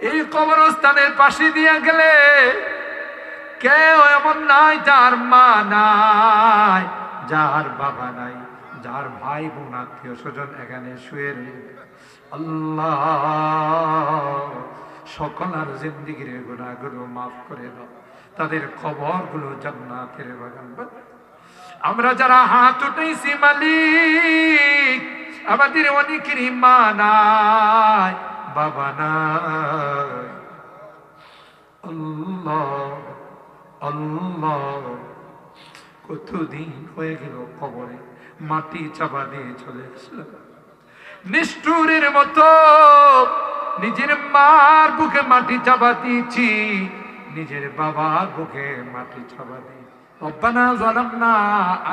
এই কবরস্থানের পাশে দিয়ে গেলে কেউ এমন নাই, যার মা নাই, যার বাবা নাই, যার ভাই বোন, আত্মীয় স্বজন এখানে শুয়ে রয়েছে আল্লাহ, সকল আর জিন্দিগির গুণাগুলো মাফ করে দাও। তাদের খবরগুলো জান্নাতের বাগান। আমরা যারা হাত উঠেছি মালিক, আমাদের অনেকেরই মা নাই। বাবা নাই আল্লাহ আল্লাহ কতদিন হয়ে গেল কবরে মাটি চাপা দিয়ে চলে আসলাম নিষ্ঠুরের মতো নিজের মার বুকে মাটি চাপা দিয়েছি নিজের বাবার বুকে মাটি চাপা দিয়ে ربنا ظلمنا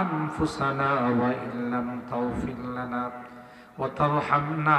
أنفسنا وإن لم تغفر لنا وترحمنا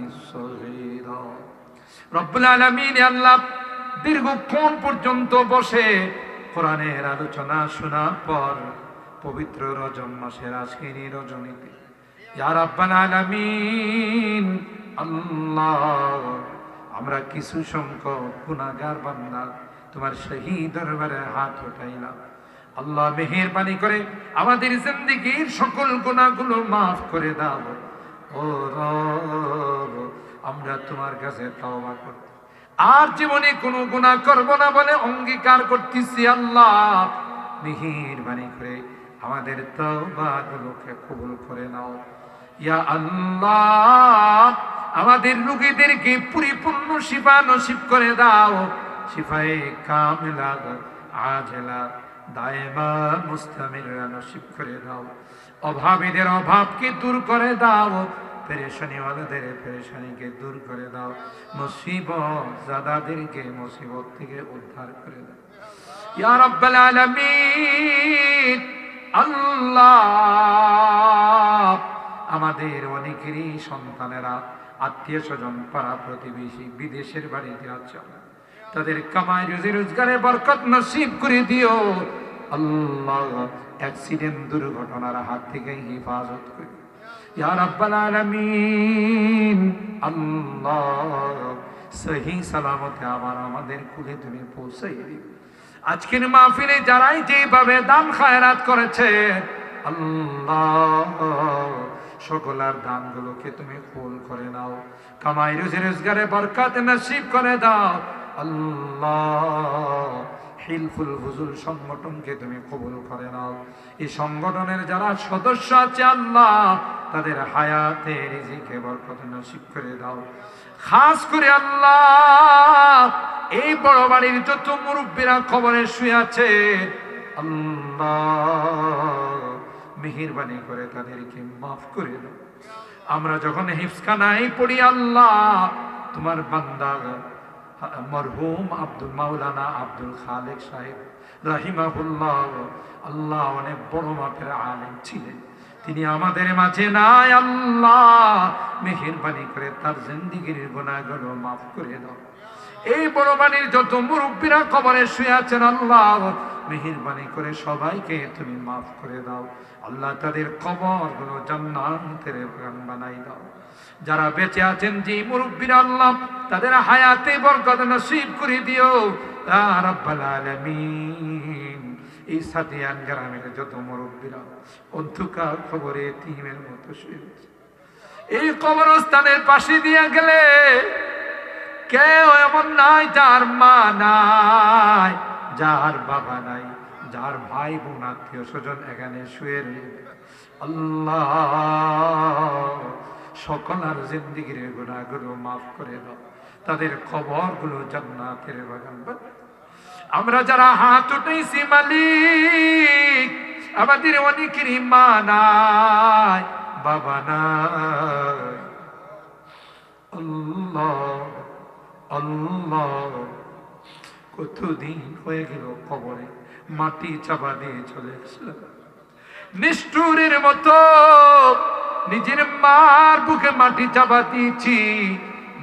রব্বুল আলমিন আল্লাহ দীর্ঘক্ষণ পর্যন্ত বসে কোরআনের আলোচনা শোনার পর পবিত্র রজন মাসের আজকের রজনীতে যার আব্বান আলামিন, আল্লাহ, আমরা কিছু সংখ্যক গুণাগার বান্দা তোমার সেই দরবারে হাত উঠাইলাম। আল্লাহ মেহেরবানি করে আমাদের জিন্দিগির সকল গুণাগুলো মাফ করে দাও। ও র আমরা তোমার কাছে তওবা করতে আর জীবনে কোনো গুনাহ করব না বলে অঙ্গীকার করতেছি আল্লাহ। মেহেরবানি করে আমাদের তওবাগুলোকে কবুল করে নাও। ইয়া আল্লাহ, আমাদের রোগীদেরকে পরিপূর্ণ শিফা নসিব করে দাও। শিফায়ে কামিলা, আজেলা, দায়মা মুস্তামিরা নসিব করে দাও। অভাবীদের অভাবকে দূর করে দাও। পেরেশানিওয়ালাদের পেরেশানিকে দূর করে দাও। মুসিবত জাদাদেরকে মুসিবত থেকে উদ্ধার করে দাও। ইয়া রাব্বাল আলামিন, আল্লাহ, আমাদের অনেকেরই সন্তানেরা আত্মীয় স্বজন পাড়া প্রতিবেশী, বিদেশের বাড়িতে আছে। তাদের কামাই, রুজি রোজগারে বরকত নসিব করে দিও। আল্লাহ, অ্যাক্সিডেন্ট, দুর্ঘটনার হাত থেকে হেফাজত করে আল্লাহ, সহি সালামতে আবার আমাদের কুলে তুমি পৌঁছাই দিও। আজকের মাহফিলে যারাই যেভাবে দান খায়রাত করেছে, আল্লাহ সকলার দানগুলোকে তুমি ফুল করে নাও। কামাই রুজি রোজগারে বরকাত নসিব করে দাও। আল্লাহ হিলফুল হুজুর সংগঠনকে তুমি কবুল করে নাও। এই সংগঠনের যারা সদস্য আছে আল্লাহ, তাদের হায়াতে রিজিকে বরকত নসিব করে দাও। খাস করে আল্লাহ, এই বড় বাড়ির যত মুরব্বীরা খবরে শুয়ে আছে, আল্লাহ মেহেরবানি করে তাদেরকে মাফ করে দাও। আমরা যখন হিফসখানায় পড়ি আল্লাহ, তোমার বান্দা মরহুম আব্দুল মাওলানা আব্দুল খালেক সাহেব রাহিমাহুল্লাহ। আল্লাহ অনেক বড় মাপের আলেম ছিলেন। তিনি আমাদের মাঝে নাই, আল্লাহ। মেহেরবানি করে তার জিন্দিগির গুণাগুলো মাফ করে দাও। এই বড় বাণীর যত মুরব্বীরা কবরে শুয়ে আছেন, আল্লাহ মেহেরবানি করে সবাইকে তুমি মাফ করে দাও। আল্লাহ তাদের কবরগুলো জান্নাতের বাগান বানাই দাও। যারা বেঁচে আছেন যে মুরব্বীরা আল্লাহ তাদের হায়াতে বরকত নসিব করে দিও। রাব্বাল আলামিন। এই সাদিয়ান গ্রামের যত মুরব্বীরা অন্ধকার খবরে তিমের মতো শুয়ে। এই কবরস্থানের পাশে দিয়ে গেলে কেউ এমন নাই যার মা নাই, যার বাবা নাই, যার ভাই বোন, আত্মীয় স্বজন এখানে শুয়ে আল্লাহ, সকল আর জিন্দিগির গুণাগুলো মাফ করে দাও। তাদের খবরগুলো জান্নাতের বাগান। আমরা যারা হাত উঠেছি মালিক, আমাদের অনেকেরই মা নাই, বাবা নাই। আল্লাহ। আল্লাহ কতদিন হয়ে গেল কবরে? মাটি চাপা দিয়ে চলে আসলাম। নিষ্ঠুরের মতো নিজের মার বুকে মাটি চাপা দিয়েছি।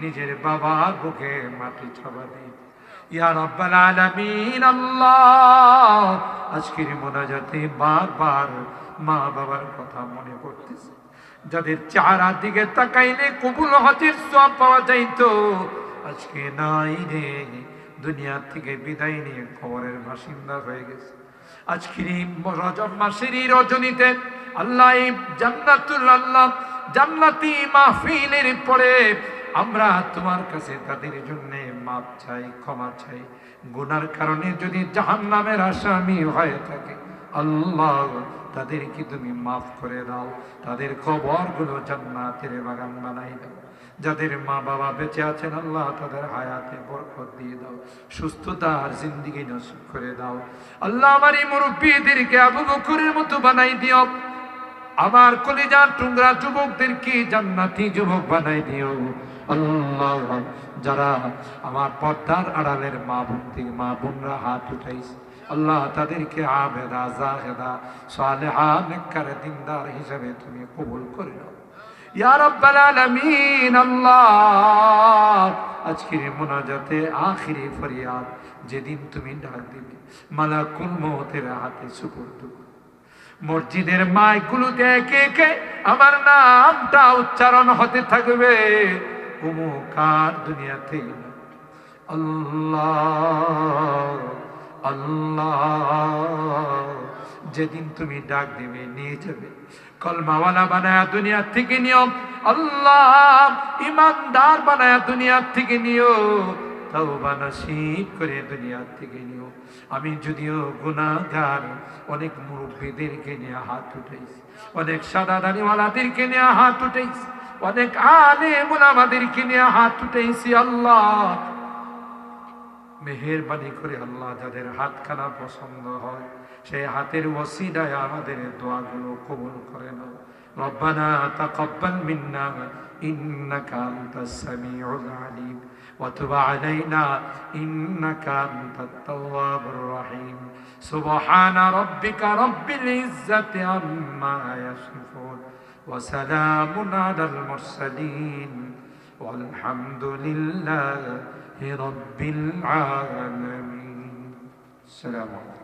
নিজের বাবার বুকে মাটি চাপা দিয়েছি। ইয়া রাব্বাল আলামিন, আল্লাহ, আজকের মোনাজাতে বারবার মা বাবার কথা মনে পড়তেছে। যাদের চারা দিকে তাকাইলে কবুল হজের সব পাওয়া যাইতো। আজকে নাই রে। দুনিয়ার থেকে বিদায় নিয়ে খবরের বাসিন্দা হয়ে গেছে। আজকের এই মাসের রজনীতে আল্লাহ জান্নাতুল আল্লাহ জান্নাতি মাহফিলের পরে আমরা তোমার কাছে তাদের জন্য মাপ চাই, ক্ষমা চাই। গুনার কারণে যদি জাহান নামের আসামি হয়ে থাকে, আল্লাহ তাদেরকে তুমি মাফ করে দাও। তাদের খবরগুলো জান্নাতের বাগান বানাই দাও। যাদের মা বাবা বেঁচে আছেন, আল্লাহ তাদের হায়াতে বরকত দিয়ে দাও সুস্থতা আর জিন্দিগি নসিব করে দাও। আল্লাহ আমার এই মুরব্বীদেরকে আবু বকরের মতো বানাই দিও আমার কলিজার টুংরা যুবকদেরকে জান্নাতি যুবক বানাই দিও আল্লাহ, যারা আমার পর্দার আড়ালের মা বোন থেকে মা বোনরা হাত উঠাইছে, আল্লাহ তাদেরকে আবেদা, জাহেদা, সালেহা, নেককার, দিনদার হিসাবে তুমি কবুল করে নাও। আজকের মোনাজাতে আখিরি ফরিয়াদ, যেদিন তুমি ডাক দিবে, মালাকুল মৌতের হাতে সুপুর্দ। মসজিদের মাইকগুলোতে একে একে আমার নামটা উচ্চারণ হতে থাকবে। উমুকার দুনিয়াতে আল্লাহ আল্লাহ। যেদিন তুমি ডাক দেবে, নিয়ে যাবে। কলমাওয়ালা বানায়া দুনিয়ার থেকে নিও। আল্লাহ ইমানদার বানায়া দুনিয়ার থেকে নিও। তাও বানাসিব করে দুনিয়ার থেকে নিও। আমি যদিও গুণাগার অনেক মুরব্বীদেরকে নিয়ে হাত উঠাইছি। অনেক সাদা দাড়িওয়ালাদেরকে নিয়ে হাত উঠাইছি। অনেক আলে মুলামাদেরকে নিয়ে হাত উঠাইছি। আল্লাহ মেহেরবানি করে আল্লাহ যাদের হাতখানা পছন্দ হয়। সেই হাতের ওসিলায় আমাদের দোয়াগুলো কবুল করে নাও ربنا تقبل منا إنك أنت السميع العليم وتب علينا إنك أنت التواب الرحيم سبحان ربك رب العزة عما يصفون وسلام على المرسلين والحمد لله رب العالمين السلام عليكم